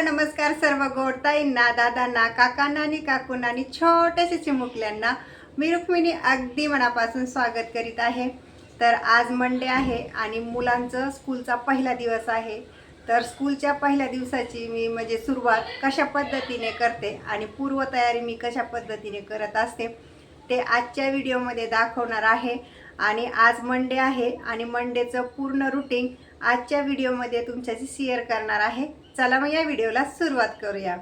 Hello नमस्कार सर्व गोडताईंना दादांना काकांना आणि काकूंना आणि छोट्याशा चिमुकल्यांना मी रुक्मिणी अगदी मनापासून स्वागत करीत आहे. तर आज मंडे आहे आणि मुलांचं स्कूलचा पहिला दिवस आहे. तर स्कूलच्या पहिल्या दिवसाची मी म्हणजे सुरुवात कशा पद्धतीने करते आणि पूर्वतयारी मी कशा पद्धतीने करत असते ते आजच्या व्हिडिओमध्ये दाखवणार आहे. आणि आज मंडे आहे आणि मंडेचं पूर्ण रुटीन आजच्या व्हिडिओमध्ये तुमच्याशी शेअर करणार आहे. चला मग या व्हिडिओला सुरुवात करूया.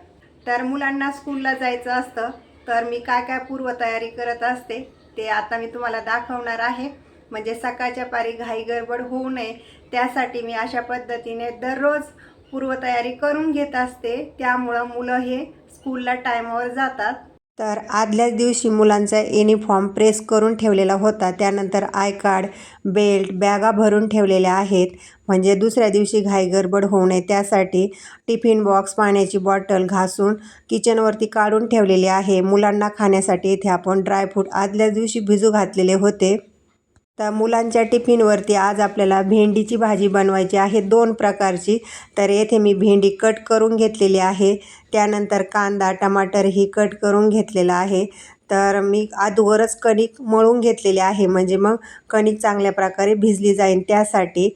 तर मुलांना स्कूलला जायचं असतं तर मी काय काय पूर्वतयारी करत असते ते आता मी तुम्हाला दाखवणार आहे. म्हणजे सकाळच्या पारी घाई गडबड होऊ नये त्यासाठी मी अशा पद्धतीने दररोज पूर्वतयारी करून घेत असते. त्यामुळं मुलं हे स्कूलला टायमावर जातात. तर आदल्याच दिवशी मुलांचा युनिफॉर्म प्रेस करून ठेवलेला होता. त्यानंतर आय कार्ड बेल्ट बॅगा भरून ठेवलेल्या आहेत. म्हणजे दुसऱ्या दिवशी घाई गडबड होऊ नये. त्यासाठी टिफिन बॉक्स पाण्याची बॉटल घासून किचनवरती काढून ठेवलेली आहे. मुलांना खाण्यासाठी इथे आपण ड्रायफ्रूट आदल्याच दिवशी भिजू घातलेले होते. तर मुलांच्या टिफिनवरती आज आपल्याला भेंडीची भाजी बनवायची आहे दोन प्रकारची. तर येथे मी भेंडी कट करून घेतलेली आहे. त्यानंतर कांदा टमाटर ही कट करून घेतलेला आहे. तर मी अगोदरच कणिक मळून घेतलेली आहे म्हणजे मग कणिक चांगल्या प्रकारे भिजली जाईल त्यासाठी.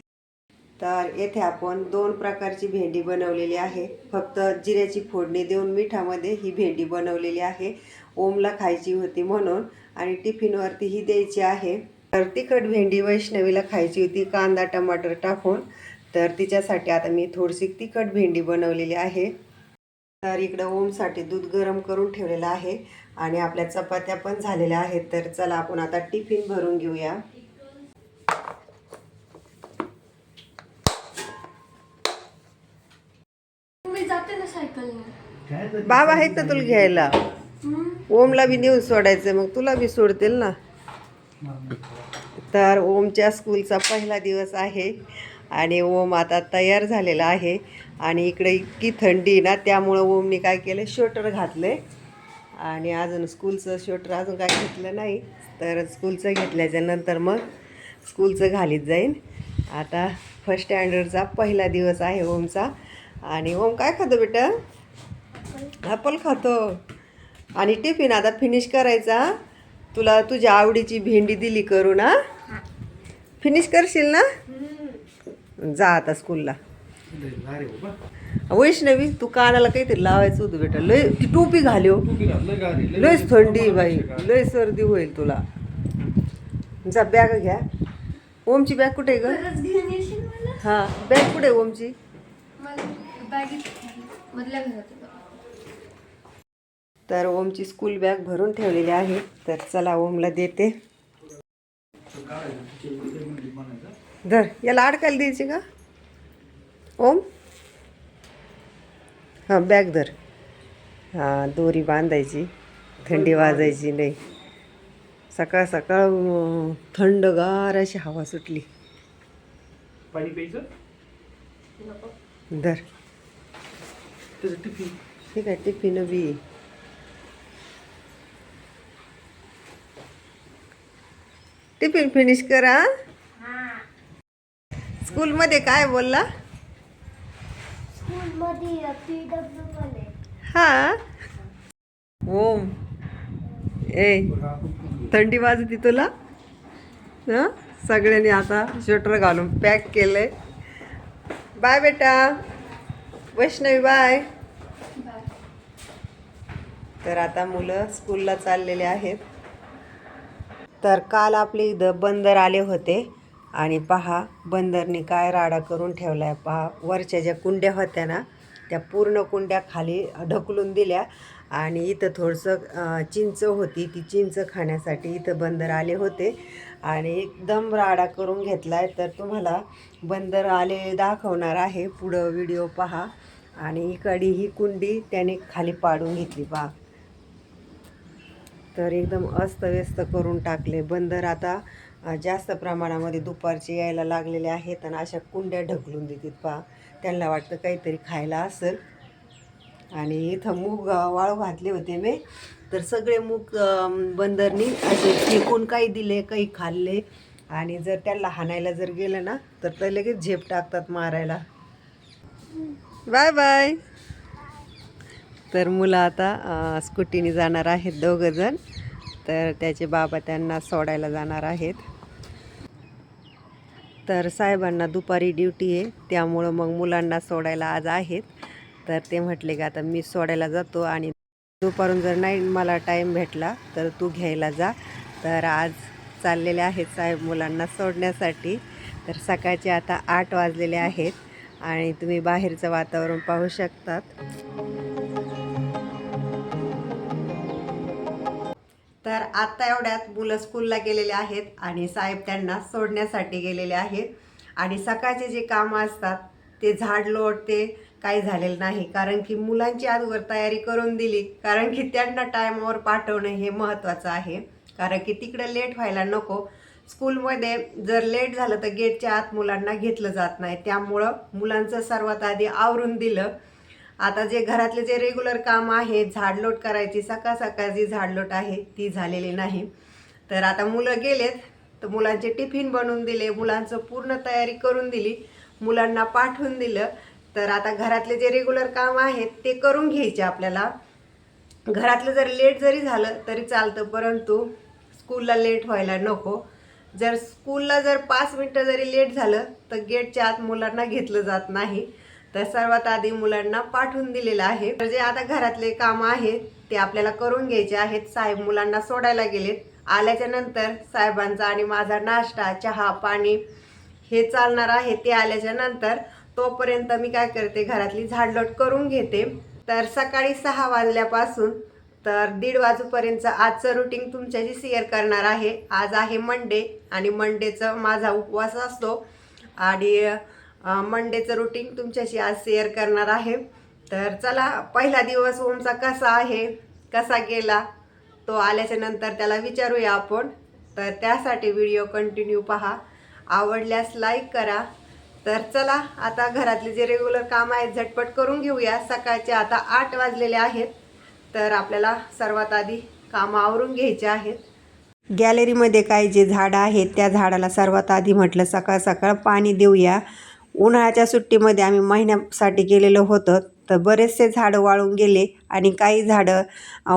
तर येथे आपण दोन प्रकारची भेंडी बनवलेली आहे. फक्त जिऱ्याची फोडणी देऊन मिठामध्ये ही भेंडी बनवलेली आहे. ओमला खायची होती म्हणून आणि टिफिनवरती ही द्यायची आहे. तर तिखट भेंडी वैष्णवीला खायची होती कांदा टमाटर टाकून. तर तिच्यासाठी आता मी थोडीशी तिखट भेंडी बनवलेली आहे. तर इकडं ओमसाठी दूध गरम करून ठेवलेलं आहे आणि आपल्या चपात्या पण झालेल्या आहेत. तर चला आपण आता टिफिन भरून घेऊया. मी जाते ना सायकलने. बाबा आहेत ना तुला घ्यायला? ओमला बी नेऊन सोडायचं मग तुला बी सोडतील ना? तर ओमच्या स्कूलचा पहिला दिवस आहे आणि ओम आता तयार झालेला आहे. आणि इकडे इतकी थंडी ना त्यामुळं ओमने काय केलं स्वेटर घातलं. आणि अजून स्कूलचं स्वेटर अजून काय घेतलं नाही तर स्कूलचं घेतल्याच्या नंतर मग स्कूलचं घालीत जाईन. आता फर्स्ट स्टँडर्डचा पहिला दिवस आहे ओमचा. आणि ओम काय खातो बेटा? ॲपल खातो. आणि टिफिन आता फिनिश करायचा. तुला तुझ्या आवडीची भेंडी दिली करू ना फिनिश करशील ना? जा आता स्कूलला वैष्णवी तू कानाला काहीतरी लावायचं होतं बेटा. लय ती टोपी घाल्यो लयच थंडी बाई. लय सर्दी होईल तुला. जा बॅग घ्या. ओमची बॅग कुठे आहे ग? हां बॅग कुठे आहे ओमची मला बॅगेत मधल्या घरात आहे बघ. तर ओमची स्कूल बॅग भरून ठेवलेली आहे. तर चला ओमला देते. धर याला अडकायला द्यायची का? ओम? हां बॅग धर. हां दोरी बांधायची थंडी वाजायची नाही. सकाळ सकाळ थंडगार अशी हवा सुटली. पाणी प्यायचं? धर. ठीक आहे टिफिन बी. टिफिन फिनिश करा. स्कूलमध्ये काय बोलला? हा. ओम ए थंडी वाजती तुला? हां? सगळ्यांनी आता स्वेटर घालून पॅक केलंय. बाय बेटा. वैष्णवी बाय. तर आता मुलं स्कूलला चाललेले आहेत. तर काल आपले इथं बंदर आले होते. आणि पहा बंदरने काय राडा करून ठेवला आहे पहा वरच्या ज्या कुंड्या होत्या ना त्या पूर्ण कुंड्या खाली ढकलून दिल्या. आणि इथं थोडंसं चिंच होती. ती चिंच खाण्यासाठी इथं बंदर आले होते. आणि एकदम राडा करून घेतला आहे तर तुम्हाला बंदर आले दाखवणार आहे. पुढं व्हिडिओ पहा. आणि इकडे ही कुंडी त्याने खाली पाडून घेतली. पहा. तर एकदम अस्तव्यस्त करून टाकले. बंदर आता जास्त प्रमाणामध्ये दुपारचे यायला लागलेले आहेत आणि अशा कुंड्या ढकलून देतात पहा. त्यांना वाटतं काहीतरी खायला असेल. आणि इथं मूग वाळू घातले होते मी. तर सगळे मूग बंदरनी असे फेकून काही दिले काही खाल्ले. आणि जर त्यांना हाणायला जर गेलं ना तर ते लगेच झेप टाकतात मारायला. Bye bye. तर मुलं आता स्कूटीने जाणार आहेत दोघंजण. तर त्याचे बाबा त्यांना सोडायला जाणार आहेत. तर साहेबांना दुपारी ड्युटी आहे त्यामुळं मग मुलांना सोडायला आज आहेत. तर ते म्हटले की आता मी सोडायला जातो आणि दुपारून जर नाही मला टाईम भेटला तर तू घ्यायला जा. तर आज चाललेले आहेत साहेब मुलांना सोडण्यासाठी. तर सकाळचे आता आठ वाजलेले आहेत आणि तुम्ही बाहेरचं वातावरण पाहू शकतात. तर आत्ता एवढ्यात मुलं स्कूलला गेलेले आहेत आणि साहेब त्यांना सोडण्यासाठी गेलेले आहेत. आणि सकाळचे जे कामं असतात ते झाड लोटते काही झालेलं नाही. कारण की मुलांची आजवर तयारी करून दिली. कारण की त्यांना टायमावर पाठवणं हे महत्त्वाचं आहे. कारण की तिकडं लेट व्हायला नको. स्कूलमध्ये जर लेट झालं तर गेटच्या आत मुलांना घेतलं जात नाही. त्यामुळं मुलांचं सर्वात आधी आवरून दिलं. आता जे घरातले जे रेग्युलर काम आहे झाडलोट करायची सकाळ सकाळ जी झाडलोट आहे ती झालेली नाही. तर आता मुलं गेलेत तर मुलांचे टिफिन बनवून दिले मुलांचं पूर्ण तयारी करून दिली मुलांना पाठवून दिलं. तर आता घरातले जे रेग्युलर काम आहेत ते करून घ्यायचे आपल्याला. घरातलं जर लेट जरी झालं तरी चालतं परंतु स्कूलला लेट व्हायला नको. जर स्कूलला जर पाच मिनटं जरी लेट झालं तर गेटच्या आत मुलांना घेतलं जात नाही. तर सर्वात आधी मुलांना पाठवून दिलेलं आहे. तर जे आता घरातले कामं आहेत ते आपल्याला करून घ्यायचे आहेत. साहेब मुलांना सोडायला गेलेत. आल्याच्यानंतर साहेबांचा आणि माझा नाश्ता चहा पाणी हे चालणार आहे. ते आल्याच्यानंतर तोपर्यंत मी काय करते घरातली झाडलोट करून घेते. तर सकाळी सहा वाजल्यापासून तर दीड वाजूपर्यंत आजचं रुटीन तुमच्याशी शेअर करणार आहे. आज आहे मंडे आणि मंडेचं माझा उपवास असतो. आणि मंडेचं रुटीन तुमच्याशी आज शेअर करणार आहे. तर चला पहिला दिवस ओमचा कसा आहे कसा गेला तो आल्याच्यानंतर त्याला विचारूया आपण. तर त्यासाठी व्हिडिओ कंटिन्यू पहा. आवडल्यास लाईक करा. तर चला आता घरातले जे रेग्युलर काम आहेत झटपट करून घेऊया. सकाळचे आता आठ वाजलेले आहेत. तर आपल्याला सर्वात आधी कामं आवरून घ्यायचे आहेत. गॅलरीमध्ये काही जे झाडं आहेत त्या झाडाला सर्वात आधी म्हटलं सकाळ सकाळ पाणी देऊया. उन्हाळ्याच्या सुट्टीमध्ये आम्ही महिन्यासाठी गेलेलो होतो तर बरेचसे झाडं वाळून गेले आणि काही झाडं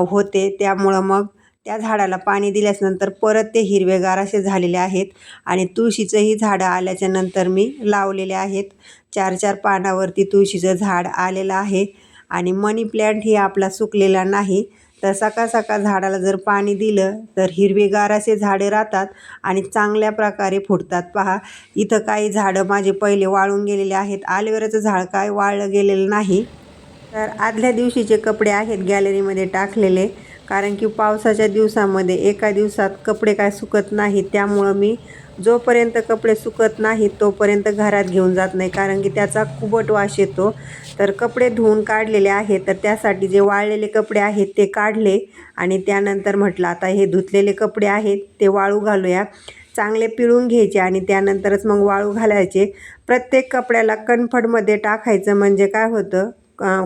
होते. त्यामुळं मग त्या झाडाला पाणी दिल्याच्यानंतर परत ते हिरवेगार असे झालेले आहेत आणि तुळशीचंही झाडं आल्याच्यानंतर मी लावलेले आहेत. चार चार पानावरती तुळशीचं झाड आलेलं आहे आणि मनी प्लॅन्ट ही आपला सुकलेला नाही. तर सकाळ सकाळ झाडाला जर पाणी दिलं तर हिरवेगार असे झाडे राहतात आणि चांगल्या प्रकारे फुटतात. पहा इथं काही झाडं माझे पहिले वाळून गेलेले आहेत. आलवेराचं झाड काय वाळलं गेलेलं नाही. तर आदल्या दिवशीचे कपडे आहेत गॅलरीमध्ये टाकलेले कारण की पावसाच्या दिवसामध्ये एका दिवसात कपडे काय सुकत नाहीत. त्यामुळं मी जोपर्यंत कपडे सुकत नाहीत तोपर्यंत घरात घेऊन जात नाही. कारण की त्याचा खुबट वास येतो. तर कपडे धुवून काढलेले आहेत. तर त्यासाठी जे वाळलेले कपडे आहेत ते काढले आणि त्यानंतर म्हटलं आता हे धुतलेले कपडे आहेत ते वाळू घालूया. चांगले पिळून घ्यायचे आणि त्यानंतरच मग वाळू घालायचे. प्रत्येक कपड्याला कन्फर्टमध्ये टाकायचं म्हणजे काय होतं?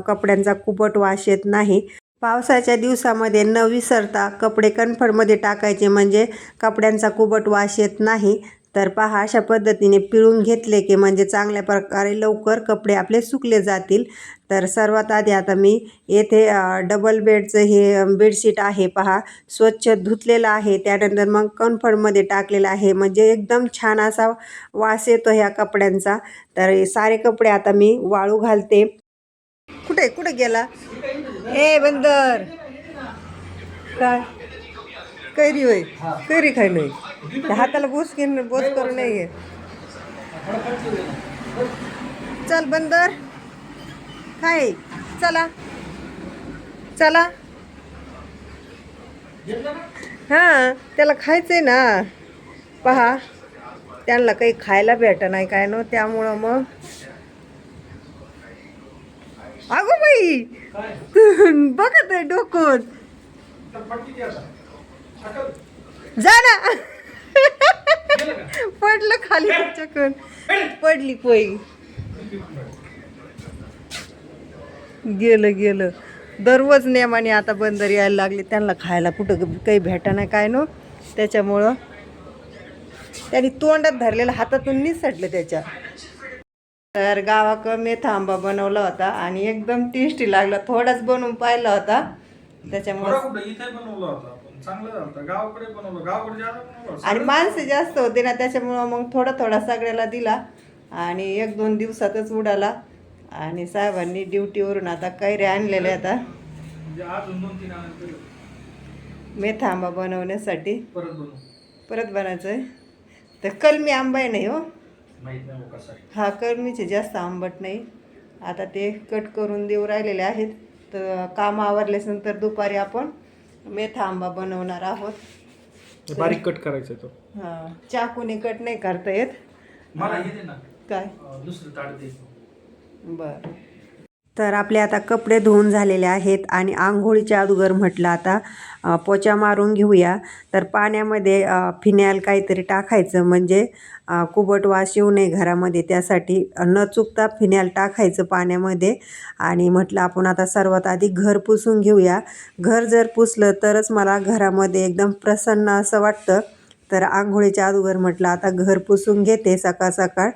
कपड्यांचा कुबट वास येत नाही. पावसाच्या दिवसामध्ये न विसरता कपडे कन्फर्टमध्ये टाकायचे म्हणजे कपड्यांचा कुबट वास येत नाही. तर पहा अशा पद्धतीने पिळून घेतले की म्हणजे चांगल्या प्रकारे लवकर कपडे आपले सुकले जातील. तर सर्वात आधी आता मी येथे डबल बेडचं हे बेडशीट आहे पहा. स्वच्छ धुतलेलं आहे. त्यानंतर मग कम्फर्टमध्ये टाकलेलं आहे. म्हणजे एकदम छान असा वास येतो ह्या कपड्यांचा. तर सारे कपडे आता मी वाळू घालते. कुठे कुठे गेला? ए बंदर. काय? कैरी होय. कैरी खाय त्या हाताला बोस घेऊन बोस करू नये चल बंदर. खाय. चला. चला. हां त्याला खायचंय ना. पहा. त्यांना काही खायला भेट नाही काय नो त्यामुळं मग. बाई. बघत आहे डोकून जा ना. पडलं खाली चकून पडली पोई. गेलं गेलं. दररोज नेमाने आता बंदर यायला लागले. त्यांना खायला कुठं काही भेटा नाही काय नो. त्याच्यामुळं त्यांनी तोंडात धरलेलं हातातून निसटलं त्याच्या. तर गावाक मेथा आंबा बनवला होता आणि एकदम टेस्टी लागला. थोडाच बनवून पाहिला होता. त्याच्यामुळे. आणि माणसं जास्त होते ना त्याच्यामुळं मग थोडा थोडा सगळ्याला दिला आणि एक दोन दिवसातच उडाला. आणि साहेबांनी ड्युटीवरून आता कैऱ्या आणलेल्या आता. मेथा आंबा बनवण्यासाठी. परत बनायचं आहे तर कलमी आंबा आहे नाही हो हो कलमीचे जास्त आंबट नाही. आता ते कट करून देऊ राहिलेले आहेत. तर काम आवरल्यानंतर दुपारी आपण मेथा आंबा बनवणार आहोत. बारीक कट करायचा तो. हां चाकूने कट नाही करता येत. मला हे. दे ना. काय? दुसरं ताट दे. बर. तर आपले आता कपडे धुवून झालेले आहेत आणि आंघोळीच्या अगोदर म्हटलं आता पोचा मारून घेऊया. तर पाण्यामध्ये फिनॅल काहीतरी टाकायचं म्हणजे कुबट वास येऊ नये घरामध्ये. त्यासाठी न चुकता फिनॅल टाकायचं पाण्यामध्ये आणि म्हटलं आपण आता सर्वात आधी घर पुसून घेऊया. घर जर पुसलं तरच मला घरामध्ये एकदम प्रसन्न असं वाटतं. तर आंघोळीच्या अगोदर म्हटलं आता घर पुसून घेते सकाळ सकाळ.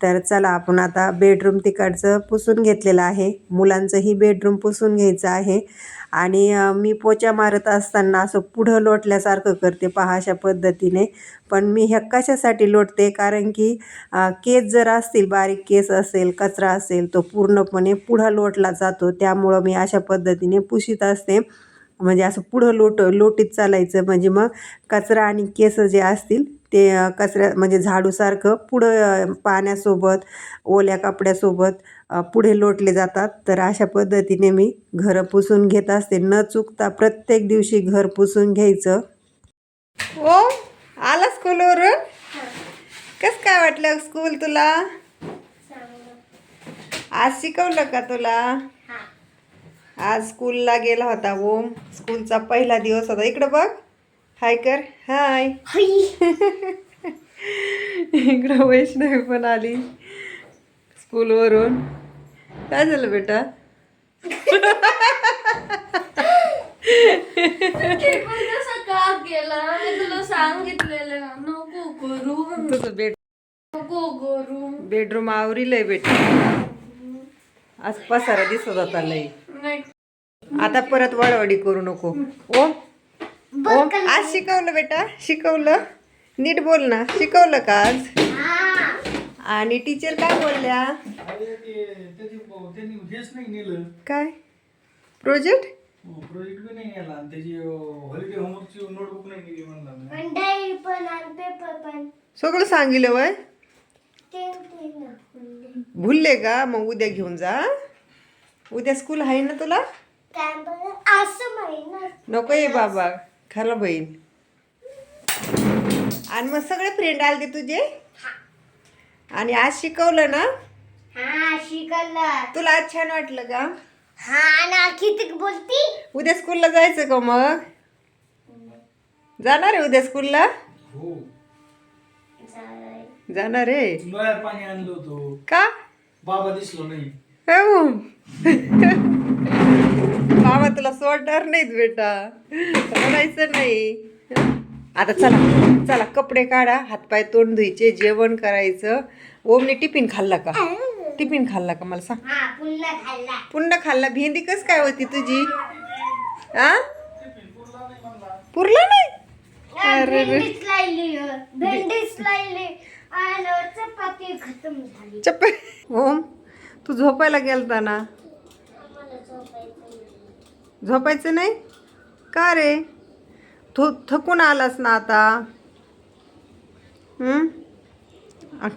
तर चला आपण आता बेडरूम तिकडचं पुसून घेतलेलं आहे. मुलांचंही बेडरूम पुसून घ्यायचं आहे. आणि मी पोचा मारत असताना असं पुढं लोटल्यासारखं करते पहा अशा पद्धतीने. पण मी ह्या कशासाठी लोटते? कारण की केस जर असतील बारीक केस असेल कचरा असेल तो पूर्णपणे पुढं लोटला जातो. त्यामुळं मी अशा पद्धतीने पुशीत असते. म्हणजे असं पुढं लोट लोटीत चालायचं. म्हणजे मग कचरा आणि केस जे असतील ते कचऱ्या म्हणजे झाडूसारखं पुढं पाण्यासोबत ओल्या कपड्यासोबत पुढे लोटले जातात. तर अशा पद्धतीने मी घरं पुसून घेत असते. न चुकता प्रत्येक दिवशी घर पुसून घ्यायचं. ओ आला स्कूलवरून कसं काय वाटलं स्कूल तुला? आज शिकवलं का तुला? आज स्कूलला गेला होता ओम. स्कूलचा पहिला दिवस होता. इकडं बघ. हाय कर. हाय. इकडं वैष्णवी पण आली स्कूलवरून. काय झालं बेटा? ते पण कसं का केलं मी तुला सांगितलेलं ना नको करू तुझं बेड नको करू बेडरूम आवरीलंय बेटा. आज पसारा दिसत होता नाही आता परत वडवडी करू नको. ओम ओम आज शिकवलं बेटा शिकवलं. नीट बोल ना शिकवलं का आज? आणि टीचर काय बोलल्या? काय? प्रोजेक्ट प्रोजेक्ट बी नाही त्याची हॉलिडे होमवर्कची नोटबुक नाही नेली म्हणला मी. पण डायरी पण आणि पेपर पण. सगळं सांगितलं वय? ते ते ना फुलले. भुलले का? मग उद्या घेऊन जा उद्या स्कूल आहे ना तुला? नको ये बाबा. खरं बहीण. आणि मग सगळे फ्रेंड आले तुझे? आणि आज शिकवलं ना? हा शिकलं तुला आज छान वाटलं का? हा ना किती बोलती. उद्या स्कूलला जायचं का मग? जाणार आहे उद्या स्कूलला हो. जाणार आहे. नळ्यात पाणी आणलं होतं. का? बाबा दिसलो नाही. हो. बाबा तुला सोडणार नाहीत बेटा. रडायचं नाही. आता चला चला कपडे काढा हातपाय तोंड धुयचे जेवण करायचं. ओमने टिफिन खाल्ला का? टिफिन खाल्ला का? मला सांग. हा पुन्हा खाल्ला. भेंडी कस काय होती तुझी? आ? पुरला नाही? अरे हो. चपाती ओम तू झोपायला गेलता ना? झोपायचं नाही? का रे? थो थकून आलास ना आता?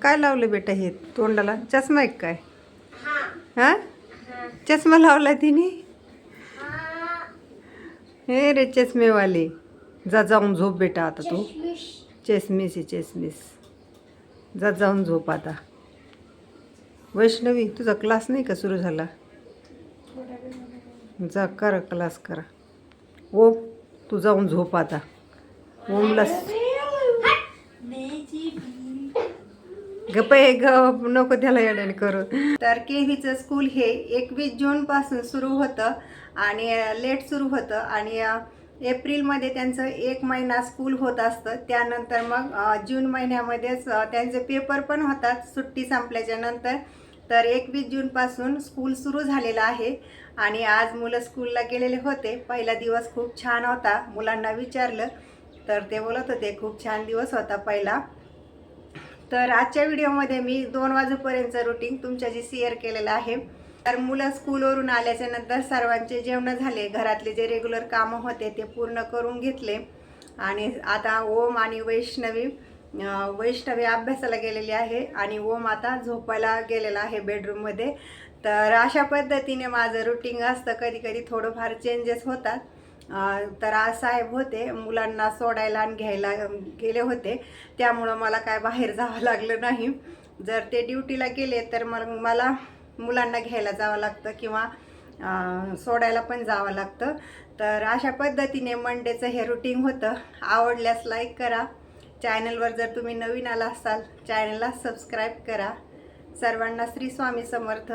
काय लावलं बेटा हे तोंडाला? चष्मा आहे का काय? हा. हा? चष्मा लावला तिने? हा. हे रे चष्मेवाले. जा जाऊन झोप बेटा आता तू. चेसमिस आहे चेसमिस जा जाऊन झोप आता. वैष्णवी तुझा क्लास नाही का सुरू झाला? जा करा क्लास करा. ओम तू जाऊन झोप आता. ओमला गप आहे गप नको त्याला एडन करू. तर केव्हीचं स्कूल हे एकवीस जूनपासून सुरू होतं आणि लेट सुरू होतं आणि एप्रिलमध्ये त्यांचं एक महिना स्कूल होत असतं. त्यानंतर मग जून महिन्यामध्येच त्यांचे पेपर पण होतात. सुट्टी संपल्याच्या नंतर तर एकवीस जूनपासून स्कूल सुरू झालेलं आहे आणि आज मुलं स्कूलला गेलेले होते. पहिला दिवस खूप छान होता. मुलांना विचारलं तर ते बोलत होते खूप छान दिवस होता पहिला. तर आजच्या व्हिडिओमध्ये मी दोन वाजेपर्यंतचं रुटीन तुमच्याशी शेअर केलेलं आहे. तर मुलं स्कूलवरून आल्याच्यानंतर सर्वांचे जेवणं झाले. घरातले जे रेग्युलर कामं होते ते पूर्ण करून घेतले. आणि आता ओम आणि वैष्णवी वैष्णवी अभ्यासाला गेलेली आहे आणि ओम आता झोपायला गेलेला आहे बेडरूममध्ये तर अशा पद्धतीने माझं रुटीन असतं. कधी कधी थोडंफार चेंजेस होतात. तर आज साहेब होते मुलांना सोडायला आणि घ्यायला गेले होते. त्यामुळं मला काय बाहेर जावं लागलं नाही. जर ते ड्युटीला गेले तर मग मला मुलांना घ्यायला जावं लागतं किंवा सोडायला पण जावं लागतं. तर अशा पद्धतीने मंडेचं हे रुटीन होतं. आवडल्यास लाईक करा. चॅनलवर जर तुम्ही नवीन आला असाल चॅनलला सबस्क्राईब करा. सर्वांना श्री स्वामी समर्थ.